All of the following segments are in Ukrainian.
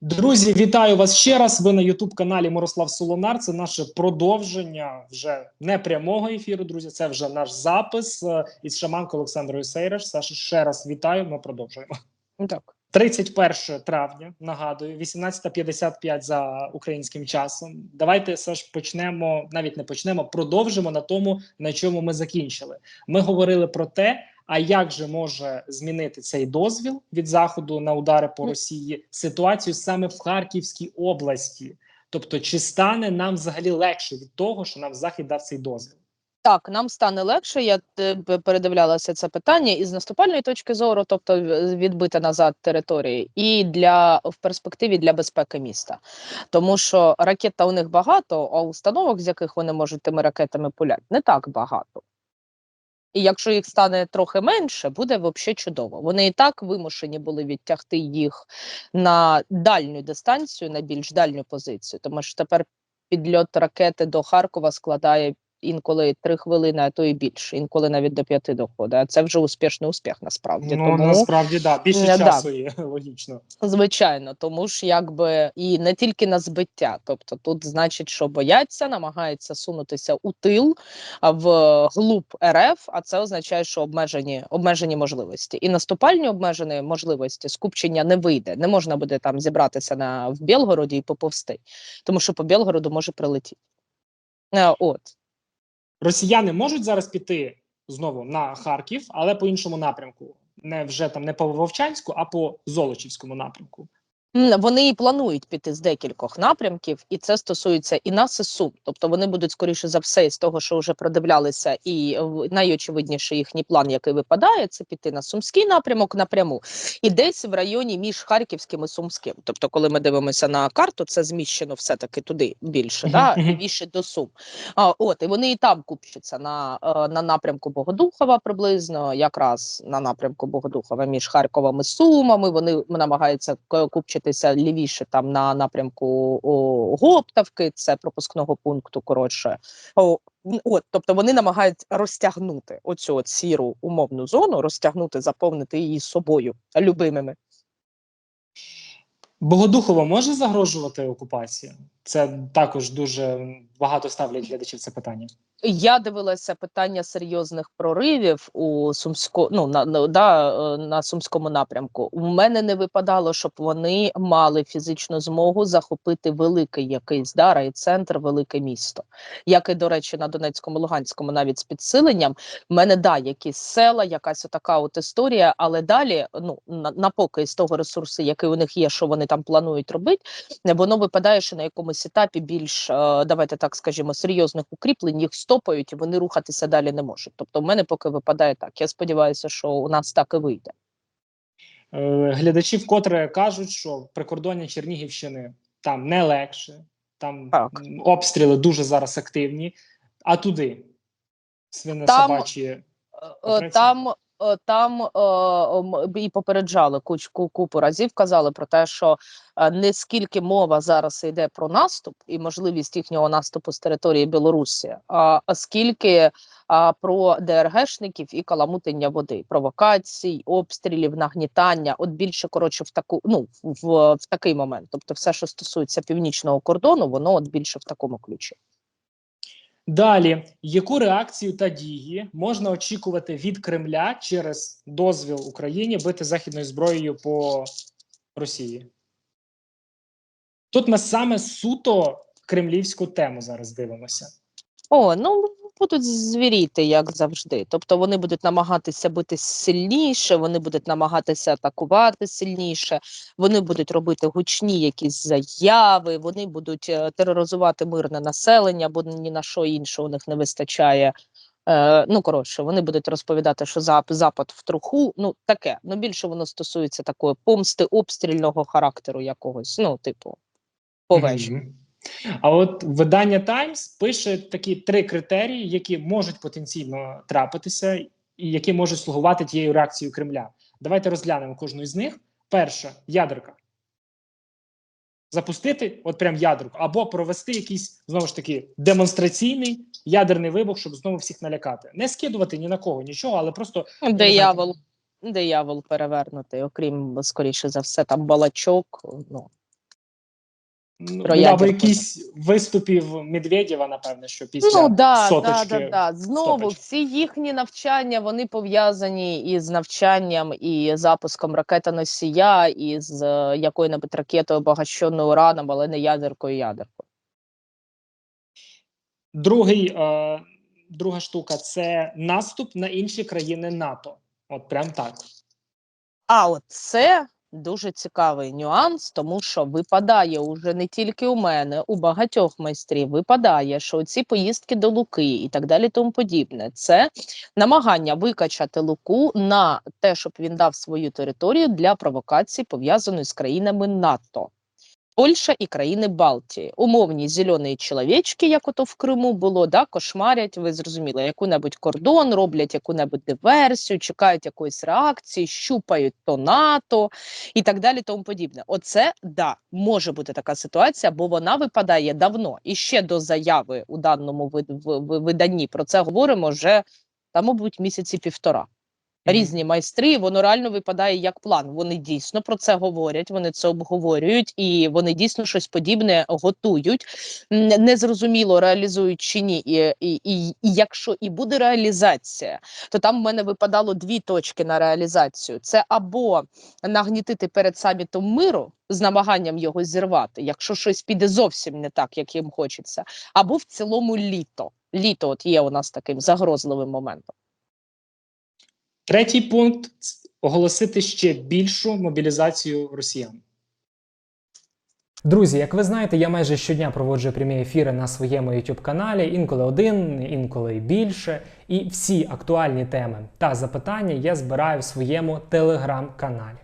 Друзі, вітаю вас ще раз. Ви на Ютуб-каналі Мирослав Солонар. Це наше продовження вже не прямого ефіру. Друзі, це вже наш запис е, із Шаманко Олександрою Сейреш. Саша, ще раз вітаю. Ми продовжуємо. Так. 31 травня. Нагадую, 18.55 за українським часом. Давайте Саш почнемо. Навіть не почнемо, продовжимо на тому, на чому ми закінчили. Ми говорили про те. А як же може змінити цей дозвіл від заходу на удари по Росії ситуацію саме в Харківській області? Тобто, чи стане нам взагалі легше від того, що нам захід дав цей дозвіл? Так, нам стане легше. Я е, передивлялася це питання із наступальної точки зору, тобто відбити назад території, і для в перспективі для безпеки міста. Тому що ракет у них багато, а установок, з яких вони можуть тими ракетами пуляти, не так багато. І якщо їх стане трохи менше, буде взагалі чудово. Вони і так вимушені були відтягти їх на дальню дистанцію, на більш дальню позицію, тому що тепер підльот ракети до Харкова складає інколи три хвилини, а то і більше, інколи навіть до п'яти доходить. Це вже успішний успіх насправді. ну тому насправді да більше Е, да. часу є логічно. Звичайно, тому ж якби і не тільки на збиття, тобто тут значить, що бояться, намагаються сунутися у тил в глуб РФ, а це означає, що обмежені обмежені можливості. І наступальні обмежені можливості скупчення не вийде. Не можна буде там зібратися на в Білгороді і поповсти, тому що по Білгороду може прилетіти. Е, От Росіяни можуть зараз піти знову на Харків, але по іншому напрямку. Не вже там не по Вовчанську, а по Золочівському напрямку. Вони і планують піти з декількох напрямків, і це стосується і нас, і сум. Тобто вони будуть скоріше за все з того, що вже продивлялися, і в- найочевидніше їхній план, який випадає, це піти на сумський напрямок напряму, і десь в районі між Харківським і Сумським. Тобто, коли ми дивимося на карту, це зміщено все таки туди більше, да, лівіше до Сум. А, от і вони і там купчаться на, е, на напрямку Богодухова, приблизно, якраз на напрямку Богодухова між Харковом і Сумами. Вони намагаються к- купчитися лівіше там на напрямку о, Гоптавки, це пропускного пункту. Коротше, О, от, тобто вони намагаються розтягнути оцю от сіру умовну зону, розтягнути, заповнити її собою любимими. Богодухово може загрожувати окупація? Це також дуже багато ставлять глядачів це питання. Я дивилася питання серйозних проривів у сумсько, ну на, да, е, на сумському напрямку. У мене не випадало, щоб вони мали фізичну змогу захопити великий якийсь да, райцентр, велике місто. Як і до речі, на Донецькому, Луганському, навіть з підсиленням. В мене да, якісь села, якась отака от історія, але далі, ну на, на поки з того ресурсу, який у них є, що вони там планують робити, воно випадає, що на якомусь етапі більш е, давайте так скажімо, серйозних укріплень їх стопають, і вони рухатися далі не можуть. Тобто, в мене поки випадає так. Я сподіваюся, що у нас так і вийде. Е, глядачі вкотре кажуть, що прикордоння Чернігівщини там не легше, там Так. обстріли дуже зараз активні. А туди свине собачі. Там е, там е, і попереджали кучку купу разів. Казали про те, що е, не скільки мова зараз йде про наступ і можливість їхнього наступу з території Білорусі, а скільки про ДРГшників і каламутення води, провокацій, обстрілів, нагнітання. От більше коротше в таку ну в, в такий момент. Тобто, все, що стосується північного кордону, воно от більше в такому ключі. Далі, яку реакцію та дії можна очікувати від Кремля через дозвіл Україні бити західною зброєю по Росії? Тут ми саме суто кремлівську тему зараз дивимося. О, ну будуть звіріти, як завжди. Тобто вони будуть намагатися бити сильніше, вони будуть намагатися атакувати сильніше, вони будуть робити гучні якісь заяви, вони будуть е, тероризувати мирне населення, бо ні на що інше у них не вистачає. Е, ну, коротше, вони будуть розповідати, що зап- запад в труху. Ну, таке. Ну, більше воно стосується такої помсти обстрільного характеру якогось. Ну, типу, повежі. Мгм. А от видання Times пише такі три критерії, які можуть потенційно трапитися, і які можуть слугувати тією реакцією Кремля. Давайте розглянемо кожну із них. Перша ядерка. Запустити, от прям ядерку, або провести якийсь знову ж таки демонстраційний ядерний вибух, щоб знову всіх налякати. Не скидувати ні на кого нічого, але просто знаю, Диявол, диявол перевернутий, окрім, скоріше за все, там балачок. Ну, Ну, або ядерку. якісь виступів Медведєва, напевне, що після Ну да, да, соточки. да, да. Знову стопочки. всі їхні навчання вони пов'язані із навчанням і запуском ракета-носія, і з е, якою-небудь ракетою обагащеною ураном, але не ядеркою ядеркою. Другий, е, друга штука це наступ на інші країни НАТО. От прям так. А от це дуже цікавий нюанс, тому що випадає уже не тільки у мене, у багатьох майстрів випадає, що ці поїздки до Луки і так далі, тому подібне, це намагання викачати Луку на те, щоб він дав свою територію для провокацій, пов'язаної з країнами НАТО. Польща і країни Балтії, умовні зелені чоловічки, як ото в Криму було, да, кошмарять, ви зрозуміли, яку-небудь кордон, роблять яку-небудь диверсію, чекають якоїсь реакції, щупають то НАТО і так далі, тому подібне. Оце да, може бути така ситуація, бо вона випадає давно. І ще до заяви у даному виданні про це говоримо вже та, мабуть, місяці півтора різні майстри, воно реально випадає як план. Вони дійсно про це говорять, вони це обговорюють, і вони дійсно щось подібне готують. Незрозуміло реалізують чи ні. І, і, і, якщо і буде реалізація, то там в мене випадало дві точки на реалізацію: це або нагнітити перед самітом миру з намаганням його зірвати, якщо щось піде зовсім не так, як їм хочеться, або в цілому літо. Літо от є у нас таким загрозливим моментом. Третій пункт оголосити ще більшу мобілізацію росіян. Друзі, як ви знаєте, я майже щодня проводжу прямі ефіри на своєму YouTube каналі, інколи один, інколи більше. І всі актуальні теми та запитання я збираю в своєму телеграм-каналі.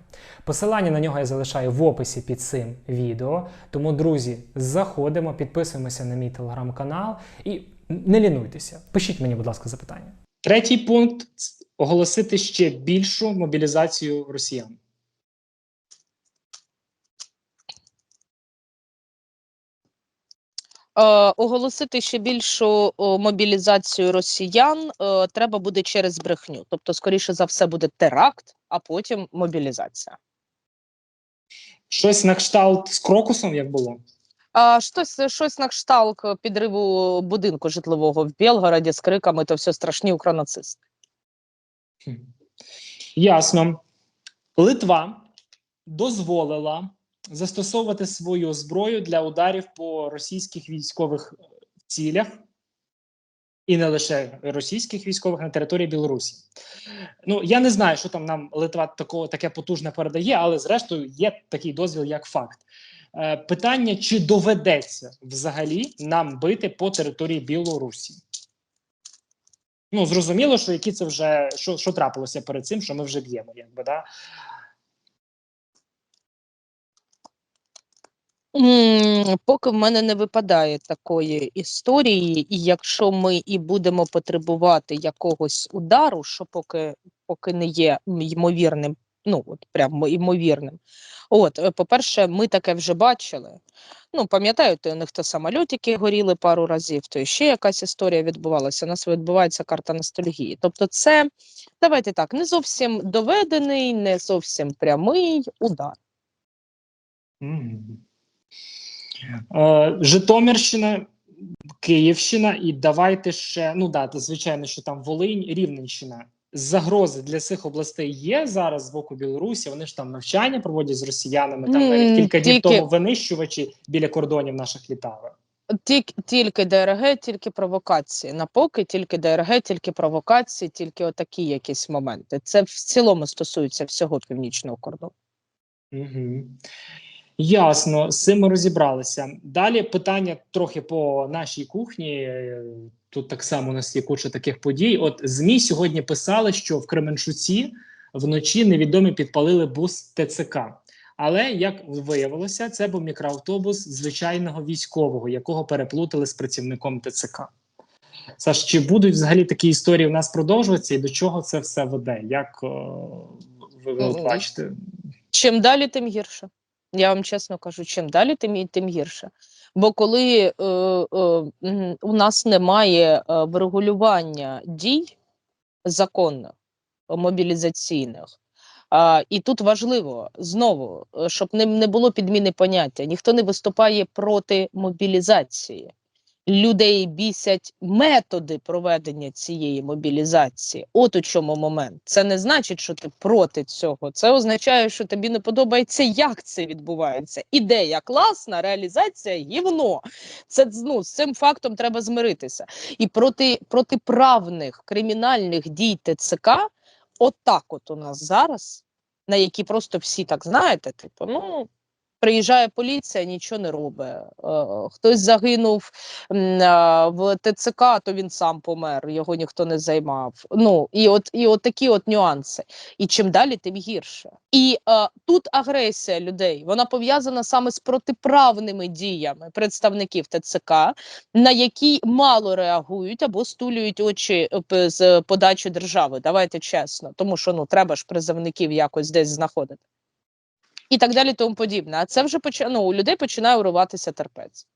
Посилання на нього я залишаю в описі під цим відео. Тому, друзі, заходимо, підписуємося на мій телеграм-канал і не лінуйтеся. Пишіть мені, будь ласка, запитання. Третій пункт оголосити ще більшу мобілізацію росіян. Е, оголосити ще більшу мобілізацію росіян е, треба буде через брехню. Тобто, скоріше за все, буде теракт, а потім мобілізація. Щось на кшталт з крокусом, як було. А щось, щось на кшталт підриву будинку житлового в Білгороді з криками то все страшні укронацисти. Ясно. Литва дозволила застосовувати свою зброю для ударів по російських військових е, цілях, і не лише російських військових на території Білорусі. Ну я не знаю, що там нам Литва такого таке потужне передає, але зрештою є такий дозвіл як факт. Е, питання: чи доведеться взагалі нам бити по території Білорусі? Ну зрозуміло, що які це вже що, що трапилося перед цим, що ми вже б'ємо, якби да. Поки в мене не випадає такої історії, і якщо ми і будемо потребувати якогось удару, що поки, поки не є ймовірним, ну от прямо ймовірним. От, е, по-перше, ми таке вже бачили. Ну, пам'ятаєте, у них то самольотики горіли пару разів, то ще якась історія відбувалася. У нас відбувається карта ностальгії. Тобто, це давайте так, не зовсім доведений, не зовсім прямий удар. Е, Житомирщина, Київщина, і давайте ще. Ну да, звичайно, що там Волинь, Рівненщина. Загрози для цих областей є зараз з боку Білорусі. Вони ж там навчання проводять з росіянами. Там навіть кілька днів тільки- тому винищувачі біля кордонів наших літали. Тільки, тільки ДРГ, тільки провокації. На поки тільки ДРГ, тільки провокації, тільки отакі якісь моменти. Це в цілому стосується всього північного кордону. Угу. Ясно, з цим ми розібралися. Далі питання трохи по нашій кухні. Тут так само у нас є куча таких подій. От ЗМІ сьогодні писали, що в Кременчуці вночі невідомі підпалили бус ТЦК. Але як виявилося, це був мікроавтобус звичайного військового, якого переплутали з працівником ТЦК. Саш, чи будуть взагалі такі історії у нас продовжуватися, і до чого це все веде? Як е, ви, ви бачите? Чим далі, тим гірше. Я вам чесно кажу, чим далі, тим, тим гірше. Бо коли е, е, у нас немає е, врегулювання дій законних, мобілізаційних, А, і тут важливо знову, е, щоб не, не було підміни поняття. Ніхто не виступає проти мобілізації. Людей бісять методи проведення цієї мобілізації. От у чому момент. Це не значить, що ти проти цього. Це означає, що тобі не подобається, як це відбувається. Ідея класна, реалізація гівно. Це ну, з цим фактом треба змиритися. І проти протиправних кримінальних дій ТЦК, отак от у нас зараз, на які просто всі так знаєте, типу, ну. Приїжджає поліція, нічого не робить. Е, хтось загинув в ТЦК, то він сам помер, його ніхто не займав. Ну і от і от такі от нюанси. І чим далі, тим гірше. І е, тут агресія людей вона пов'язана саме з протиправними діями представників ТЦК, на які мало реагують або стулюють очі е, з подачі держави. Давайте чесно, тому що ну треба ж призовників якось десь знаходити. І так далі, тому подібне. А це вже поча... ну, у людей починає урватися терпець.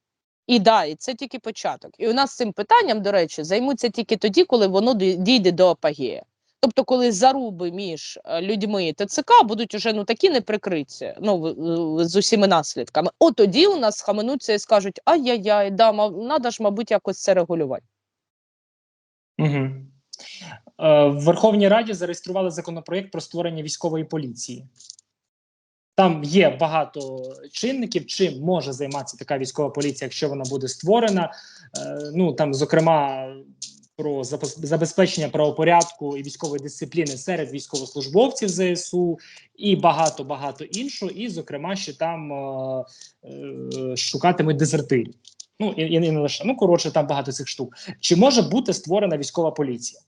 І да, і це тільки початок. І у нас цим питанням, до речі, займуться тільки тоді, коли воно дійде до апогея. Тобто, коли заруби між е, людьми і ТЦК будуть уже ну такі неприкриті, ну в- з усіма наслідками. От тоді у нас схаменуться і скажуть: ай-яй-яй, да, мав, надо ж, мабуть, якось це регулювати. Угу. Е, в Верховній Раді зареєстрували законопроєкт про створення військової поліції. Там є багато чинників, чим може займатися така військова поліція, якщо вона буде створена. Е, ну там, зокрема, про забезпечення правопорядку і військової дисципліни серед військовослужбовців ЗСУ і багато багато іншого. І, зокрема, ще там е, е, шукатимуть дезертирів. Ну і, і не лише ну коротше, там багато цих штук. Чи може бути створена військова поліція?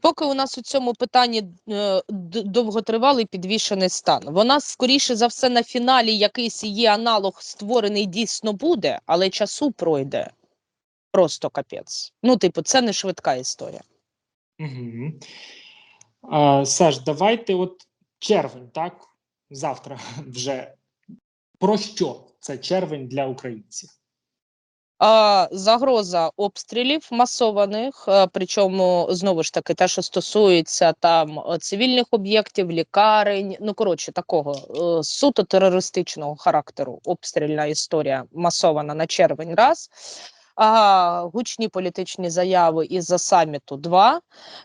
Поки у нас у цьому питанні е, довготривалий підвішений стан. Вона скоріше за все на фіналі якийсь її аналог створений дійсно буде, але часу пройде просто капець. Ну, типу, це не швидка історія. Угу. А, Саш, давайте от червень, так? Завтра вже. Про що це червень для українців? Загроза обстрілів масованих, причому знову ж таки те, що стосується там е, цивільних об'єктів, лікарень, ну коротше, такого е, суто терористичного характеру. Обстрільна історія масована на червень. Раз. А, гучні політичні заяви із-за саміту. Два.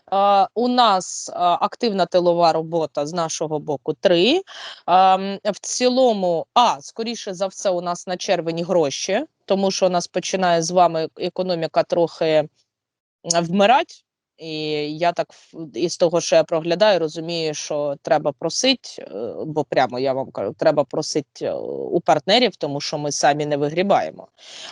А, у нас а, активна тилова робота з нашого боку. Три. А, в цілому, а скоріше за все, у нас на червені гроші, тому що у нас починає з вами економіка трохи вмирати. І я так із того, що я проглядаю, розумію, що треба просити, е, бо прямо я вам кажу, треба просити у партнерів, тому що ми самі не вигрібаємо.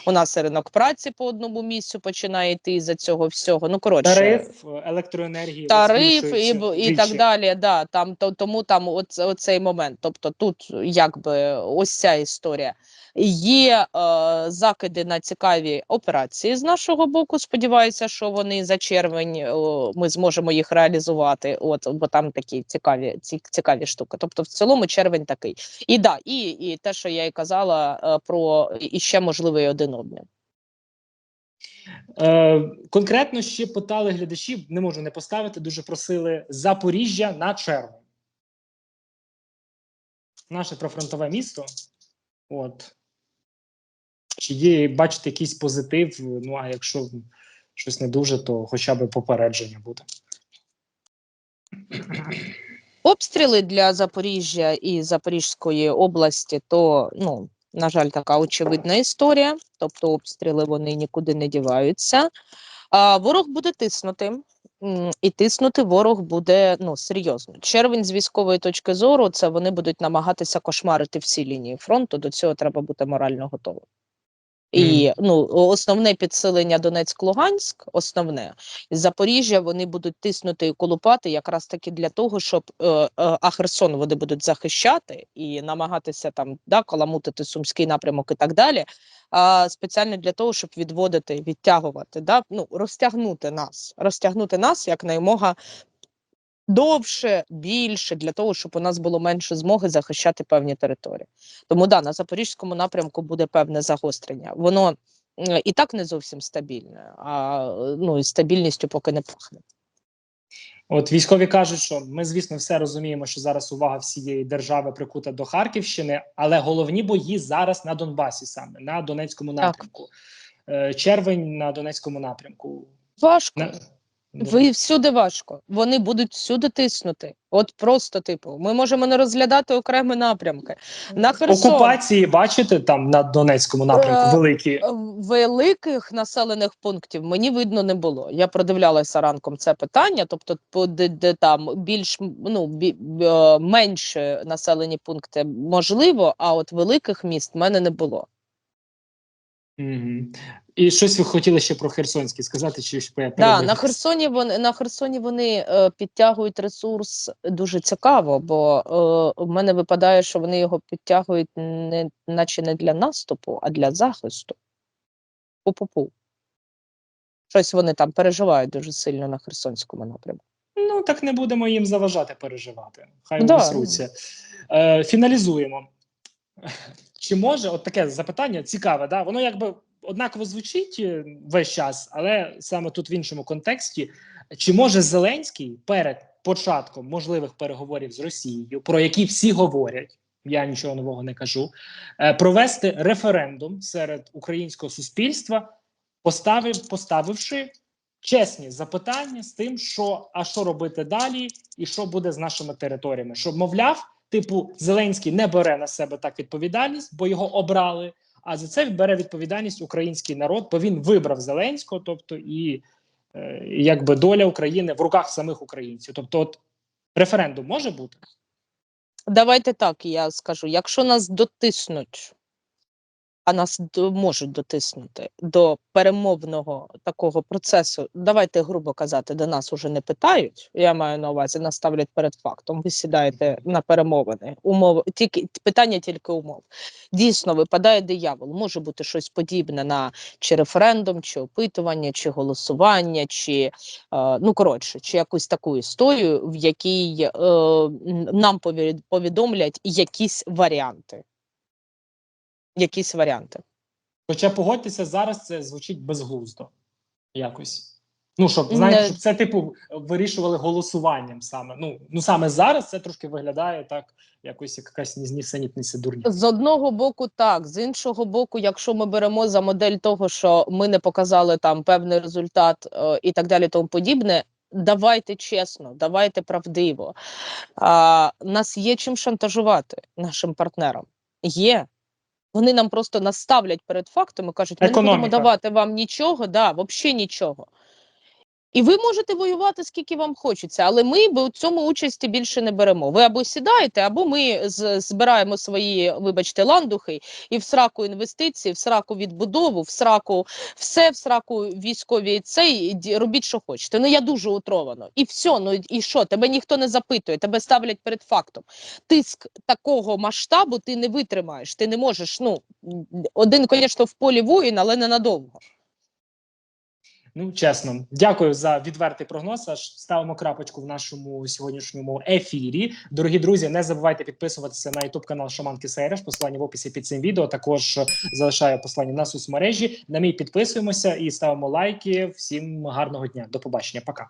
У нас ринок праці по одному місцю починає йти за цього всього. Ну коротше, Тариф е, електроенергії тариф і, і так далі. Да, там то тому там оц, оцей момент. Тобто, тут якби ось ця історія. Є е, закиди на цікаві операції з нашого боку. Сподіваюся, що вони за червень е, ми зможемо їх реалізувати. От бо там такі цікаві ці, цікаві штуки. Тобто, в цілому червень такий. І да, і, і те, що я і казала е, про і ще можливий один обмін. Е, конкретно ще питали глядачів, не можу не поставити, дуже просили Запоріжжя на червень. Наше прифронтове місто. От. Чи є, бачите, якийсь позитив? Ну, а якщо щось не дуже, то хоча б попередження буде. Обстріли для Запоріжжя і Запорізької області, то ну на жаль, така очевидна історія. Тобто, обстріли вони нікуди не діваються. А ворог буде тиснути. І тиснути ворог буде ну серйозно. Червень з військової точки зору це вони будуть намагатися кошмарити всі лінії фронту. До цього треба бути морально готовим. І ну основне підсилення Донецьк-Луганськ, основне Запоріжжя вони будуть тиснути і колупати якраз таки для того, щоб е, е, а Херсон вони будуть захищати і намагатися там да каламутити сумський напрямок і так далі. А спеціально для того, щоб відводити, відтягувати, да ну розтягнути нас, розтягнути нас якнаймога довше, більше для того, щоб у нас було менше змоги захищати певні території. Тому да, на запорізькому напрямку буде певне загострення. Воно і так не зовсім стабільне, а е, ну і стабільністю поки не пахне. От військові кажуть, що ми, звісно, все розуміємо, що зараз увага всієї держави прикута до Харківщини, але головні бої зараз на Донбасі, саме на Донецькому напрямку. Е, Червень на Донецькому напрямку. Важко. На... Ви всюди важко. Вони будуть всюди тиснути. От просто, типу, ми можемо не розглядати окремі напрямки. На Херсон окупації бачите там на Донецькому напрямку Е, великі. е, великих населених пунктів мені видно не було. Я продивлялася ранком це питання, тобто, де, де там більш ну бі, е, менше населені пункти можливо, а от великих міст в мене не було. Мгм. І щось ви хотіли ще про Херсонський сказати, чи ще Да, на? Херсоні вони на Херсоні вони е, підтягують ресурс дуже цікаво, бо е, в мене випадає, що вони його підтягують не наче не для наступу, а для захисту. Пу-пу-пу. Щось вони там переживають дуже сильно на Херсонському напрямку. Ну так не будемо їм заважати переживати. Хай Да. Е, фіналізуємо. Чи може от таке запитання цікаве, да? воно якби однаково звучить е, весь час, але саме тут в іншому контексті. Чи може Зеленський перед початком можливих переговорів з Росією, про які всі говорять, я нічого нового не кажу, е, провести референдум серед українського суспільства, поставив, поставивши чесні запитання з тим, що а що робити далі, і що буде з нашими територіями, щоб мовляв, типу, Зеленський не бере на себе так відповідальність, бо його обрали. А за це бере відповідальність український народ, бо він вибрав Зеленського, тобто і е, якби доля України в руках самих українців. Тобто, от референдум може бути. Давайте так я скажу: якщо нас дотиснуть, а нас можуть дотиснути до перемовного такого процесу, давайте грубо казати, до нас уже не питають. Я маю на увазі, нас ставлять перед фактом. Ви сідаєте на перемовини. Умови тільки питання тільки умов. Дійсно, випадає диявол. Може бути щось подібне на чи референдум, чи опитування, чи голосування, чи е, ну коротше, чи якусь таку історію, в якій е, нам пові- повідомлять якісь варіанти. Якісь варіанти. Хоча погодьтеся, зараз це звучить безглуздо. Якось. Ну, щоб знаєте, щоб це типу вирішували голосуванням саме. Ну, ну саме зараз це трошки виглядає так, якось якась нісенітниця дурня. З одного боку, так, з іншого боку, якщо ми беремо за модель того, що ми не показали там певний результат е, і так далі, тому подібне. Давайте чесно, давайте правдиво. А, нас є чим шантажувати нашим партнерам. Є. Вони нам просто наставлять перед фактом і кажуть, ми не будемо давати вам нічого, да, взагалі нічого. І ви можете воювати скільки вам хочеться, але ми у цьому участі більше не беремо. Ви або сідаєте, або ми збираємо свої, вибачте, ландухи і в сраку інвестиції, в сраку відбудову, в сраку все, в сраку військові цей робіть, що хочете. Ну я дуже утровано. І все, ну і що? Тебе ніхто не запитує, тебе ставлять перед фактом. Тиск такого масштабу ти не витримаєш. Ти не можеш. Ну один, звісно, в полі воїн, але не надовго. Ну, чесно, дякую за відвертий прогноз. Аж ставимо крапочку в нашому сьогоднішньому ефірі. Дорогі друзі, не забувайте підписуватися на youtube канал Шаманки Сейреш. Посилання в описі під цим відео. Також залишаю послання на соцмережі. На мій підписуємося і ставимо лайки. Всім гарного дня. До побачення. Пока.